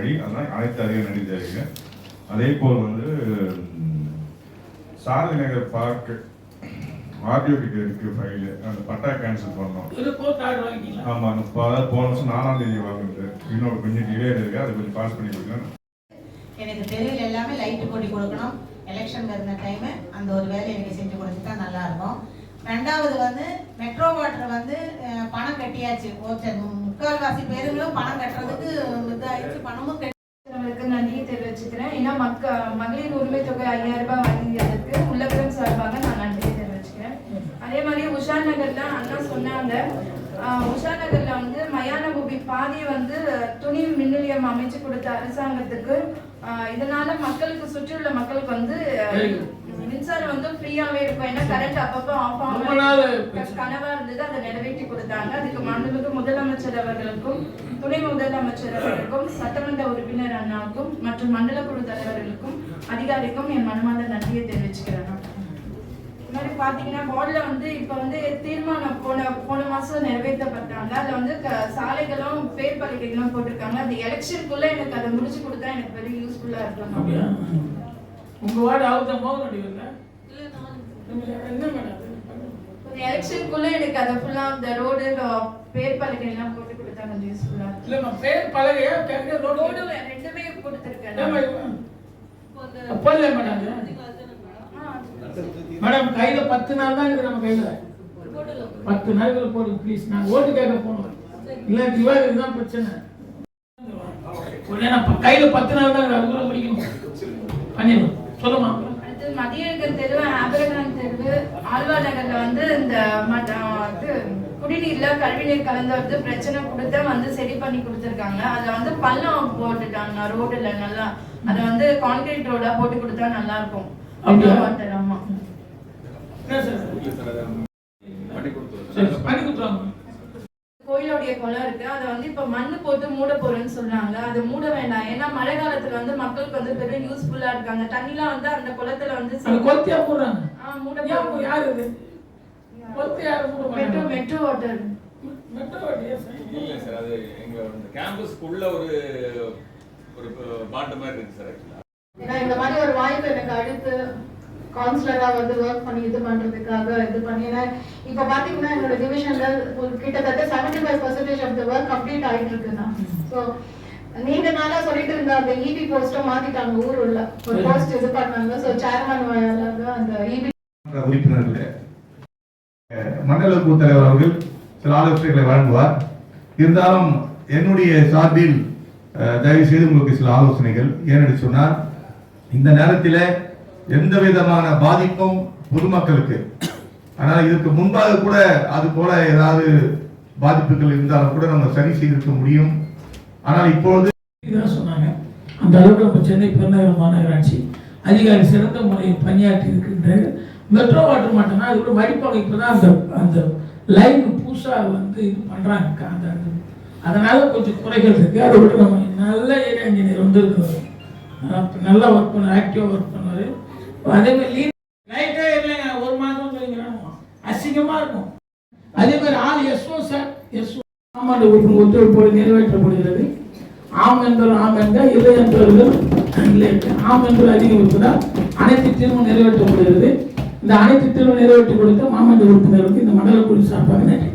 அனைத்து அதிக நடிகர்கள் அதே போல் வந்து சாரதி நகர் பார்க் ஆர்டிஓ கிட்ட இருக்கு ஃபைலு அந்த பட்டா கேன்சல் பண்ணோம். ஆமாம் முப்பது அதாவது போன வருஷம் நாலாம் தேதி வாங்குது இன்னொரு கொஞ்சம் டிலே இருக்கு. அதை கொஞ்சம் பாஸ் பண்ணி கொடுங்க. எனக்கு தெருவில் எல்லாமே லைட்டு போட்டு கொடுக்கணும். எலெக்ஷன் இருந்த டைமு அந்த ஒரு வேலையை எனக்கு செஞ்சு கொடுத்துட்டா நல்லா இருக்கும். ரெண்டாவது வந்து மெட்ரோ வாட்டர் வந்து பணம் கட்டியாச்சு. ஓகே முக்கால்வாசி பேருங்களும் பணம் கட்டுறதுக்கு இதாயிடுச்சு. பணமும் கட்டி நன்றியை தெரிவிச்சுக்கிறேன் ஏன்னா மக்க மகளிர் உரிமை தொகை ஐயாயிரம் ரூபாய் வழங்கியதற்கு உள்ளகரம் சார்பாக நான் நன்றியை தெரிவிச்சுக்கிறேன் அதே மாதிரி உஷா நகர்ல அண்ணா சொன்னாங்க. ஆஹ், உஷா நகர்ல வந்து மயான பூமி பாதி வந்து துணி மின்னிலையம் அமைச்சு கொடுத்த அரசாங்கத்துக்கு ஆஹ், இதனால மக்களுக்கு சுற்றியுள்ள மக்களுக்கு வந்து. மின்சாரம் வந்து ஃப்ரீயாவே இருக்கும். ஏன்னா கரண்ட் அப்பப்போ ஆஃப் ஆகும் கனவா இருந்தது. அதை நிறைவேற்றி கொடுத்தாங்க. அதுக்கு மாண்புமிகு முதலமைச்சர் அவர்களுக்கும் துணை முதலமைச்சர் அவர்களுக்கும் சட்டமன்ற உறுப்பினர் அண்ணாவுக்கும் மற்றும் மண்டல குழு தலைவர்களுக்கும் அதிகாரிக்கும் என் மனமார்ந்த நன்றியை தெரிவிச்சுக்கிறேன். இந்த மாதிரி பாத்தீங்கன்னா போர்டில் வந்து இப்போ வந்து தீர்மானம் போன போன மாசம் நிறைவேற்றப்பட்டாங்க. அதுல வந்து க- சாலைகளும் பேர் பலகைகளும் போட்டிருக்காங்க. அந்த எலெக்ஷனுக்குள்ள எனக்கு அதை முடிச்சு கொடுத்தா எனக்கு பெரிய யூஸ்ஃபுல்லா இருக்கும். உங்க வார்டு அவுத்த மோகன் அடிக்கல என்ன மேடம்? எலெக்ஷனுக்குள்ள எனக்கு அதை ஃபுல்லா அந்த ரோடு பேர் பலகை எல்லாம் போட்டு கொடுத்தா கொஞ்சம் யூஸ்ஃபுல்லா இருக்கும் இல்லம்மா பேர் பலகையா? கேட்க ரோடு ரோடு ரெண்டுமே கொடுத்துருக்கேன் இல்லை மேடம். மேடம். கையில பத்து நாள் தான் இருக்கு நம்ம கையில. பத்து நாளுக்குள்ள போடுங்க ப்ளீஸ் நான் ஓட்டு கேட்க போகணும் இல்லை திவாகர் தான் பிரச்சனை. கையில பத்து நாள் தான் அதுக்குள்ள முடிக்கணும். பண்ணிடணும் சொல்லுமா. அடுத்து மதியழகன் தெரு ஆபரகான் தெரு ஆழ்வா நகர்ல வந்து இந்த இது குடிநீர்ல கழிவுநீர் கலந்து வந்து பிரச்சனை கொடுத்து வந்து சரி பண்ணி கொடுத்துருக்காங்க. அதுல வந்து பள்ளம் போட்டுட்டாங்க ரோடுல நல்லா. அதை வந்து கான்கிரீட் ரோடா போட்டு கொடுத்தா நல்லா இருக்கும். ஆமா என்ன சார் சரி பண்ணி கொடுத்துருவாங்க கோயிலுடைய குளம் இருக்கு. அதை வந்து இப்ப மண்ணு போட்டு மூட போறேன்னு சொல்றாங்க அதை மூட வேண்டாம். ஏன்னா மழை காலத்துல வந்து மக்களுக்கு வந்து பெரும் யூஸ்ஃபுல்லா இருக்காங்க. தண்ணிலாம் வந்து அந்த குளத்துல வந்து கொத்தியா போடுறாங்க. மூட யார் இது? Metro metro water. மெட்ரோ வாட்டியா சார்? இல்ல சார் அது எங்க இந்த கேம்பஸ்க்குள்ள ஒரு ஒரு பாண்டு மாதிரி இருக்கு சார் இந்த மாதிரி ஒரு வாய்ப்பு எனக்கு அடுத்து கவுன்சிலரா வந்து ஒர்க் பண்ணி இது பண்றதுக்காக இது பண்ணி ஏன்னா இப்ப பாத்தீங்கன்னா என்னோட டிவிஷன்ல கிட்டத்தட்ட seventy five percentage of the work complete ஆயிட்டு இருக்குண்ணா ஸோ நீண்ட நாளா சொல்லிட்டு இருந்த அந்த இபி போஸ்ட்டை மாத்திட்டாங்க ஊர் உள்ள ஒரு போஸ்ட் இது பண்ணாங்க. ஸோ சேர்மன் அந்த E இபி மன்ற உறுப்பினர்கள் மண்டல குழு தலைவர் அவர்கள் சில ஆலோசனைகளை வழங்குவார். இருந்தாலும் என்னுடைய சார்பில் தயவு செய்து உங்களுக்கு சில ஆலோசனைகள். ஏனென்று சொன்னால் இந்த நேரத்தில் எந்த விதமான பாதிப்பும் பொதுமக்களுக்கு. ஆனால் இதற்கு முன்பாக கூட அது போல ஏதாவது பாதிப்புகள் இருந்தாலும் கூட நம்ம சரி செய்திருக்க முடியும். ஆனால் இப்பொழுது சொன்னாங்க. அந்த அளவுக்கு நம்ம சென்னை பெருநகர மாநகராட்சி அதிகாரி சிறந்த முறையில் பணியாற்றி இருக்கின்றது மெட்ரோ வாட்டர் மட்டும்னா அது கூட வடிப்பாங்க இப்போ தான் அந்த அந்த லைன் புதுசாக வந்து இது பண்ணுறாங்க அந்த அதனால கொஞ்சம் குறைகள் இருக்குது அதை விட்டு நம்ம நல்ல ஏரியா இன்ஜினியர் வந்து இருக்கிறார் நல்லா ஒர்க் பண்ண ஆக்டிவாக ஒர்க் பண்ணாரு. அதே மாதிரி லைட்டாக லைட்டே இல்லைங்க ஒரு மாதம் சொல்லிக்கிறாங்க அசிங்கமாக இருக்கும். அதே மாதிரி ஆள் எஸ்ஓ சார் எஸ்ஓ ஆமாண்டு ஒத்துழைப்போடு நிறைவேற்றப்படுகிறது. ஆம் என்பவர் ஆம் என்ற இல்லை என்பவர்கள் இல்லை ஆம் என்று அதிகம் அனைத்து தீர்வும் நிறைவேற்றப்படுகிறது. இந்த அனைத்து தீர்வும் நிறைவேற்றி கொடுத்த மாமன்ற உறுப்பினருக்கு இந்த மண்டல குழு சார்பாக நன்றி.